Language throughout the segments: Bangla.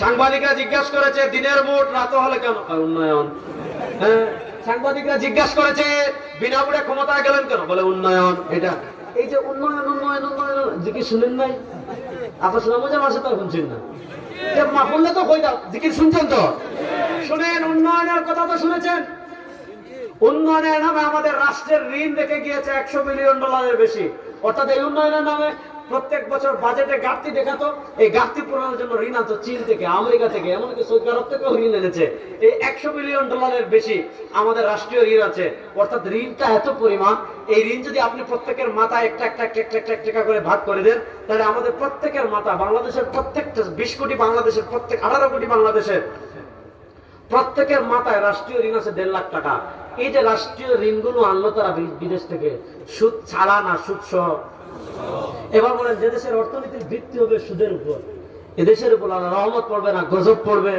সাংবাদিকরা জিজ্ঞাসা করেছে, দিনের মোট রাত হলে কেন? উন্নয়ন। হ্যাঁ? সাংবাদিকরা জিজ্ঞাসা করেছে, বিনা বুড়ে ক্ষমতায় গেলেন কেন? বলে উন্নয়ন, এটা। এই যে উন্নয়ন উন্নয়ন উন্নয়ন জিজ্ঞেস শুনেন নাই? আপনার শোনা মজা মাসে তো শুনছেন শুনেন, উন্নয়নের কথা তো শুনেছেন। উন্নয়নের নামে আমাদের রাষ্ট্রের ঋণ রেখে গিয়েছে একশো মিলিয়ন ডলারের বেশি। অর্থাৎ এই উন্নয়নের নামে প্রত্যেক বছর বাজেটে ঘাটতি দেখাতো এই ঘাটতি পূরণের জন্য ঋণ আনতো, চীন থেকে, আমেরিকা থেকে, এমনকি সৌদি আরব থেকেও ঋণ এনেছে। এই একশো মিলিয়ন ডলারের বেশি আমাদের রাষ্ট্রীয় ঋণ আছে। অর্থাৎ ঋণটা এত পরিমাণ, এই ঋণ যদি আপনি প্রত্যেকের মাথায় একটা একটা একটা একটা একটা টাকা করে ভাগ করে দেন, তাহলে আমাদের প্রত্যেকের মাথা, বাংলাদেশের প্রত্যেকটা, বিশ কোটি বাংলাদেশের প্রত্যেক, আঠারো কোটি বাংলাদেশের প্রত্যেকের মাথায় রাষ্ট্রীয় ঋণ আছে দেড় লাখ টাকা। এই যে রাষ্ট্রীয় ঋণগুলো আনলো তারা বিদেশ থেকে, সুদ ছাড়া না সুদ সহ? এবার বলেন যে দেশের অর্থনীতির ভিত্তি হবে সুদের উপর এদেশের উপর আল্লাহ রহমত পড়বে না গজব পড়বে।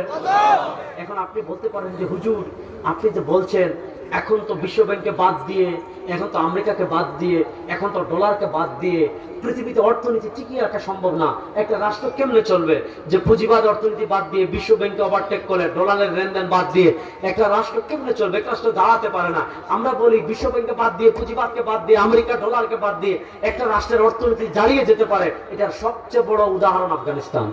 এখন আপনি বলতে পারেন যে হুজুর আপনি যে বলছেন এখন তো বিশ্ব ব্যাংকে বাদ দিয়ে, এখন তো আমেরিকাকে বাদ দিয়ে, এখন তো ডলারকে বাদ দিয়ে পৃথিবীতে অর্থনীতি টিকিয়ে রাখা সম্ভব না। একটা রাষ্ট্র কেমনে চলবে যে পুঁজিবাদ, অর্থনীতি বাদ দিয়ে বিশ্ব ব্যাংকে ওভারটেক করে, ডলারের লেনদেন বাদ দিয়ে? একটা রাষ্ট্র কেমনে চলবে? একটা রাষ্ট্র দাঁড়াতে পারে না। আমরা বলি বিশ্ব ব্যাংকে বাদ দিয়ে, পুঁজিবাদকে বাদ দিয়ে, আমেরিকা ডলারকে বাদ দিয়ে একটা রাষ্ট্রের অর্থনীতি দাঁড়িয়ে যেতে পারে, এটার সবচেয়ে বড় উদাহরণ আফগানিস্তান।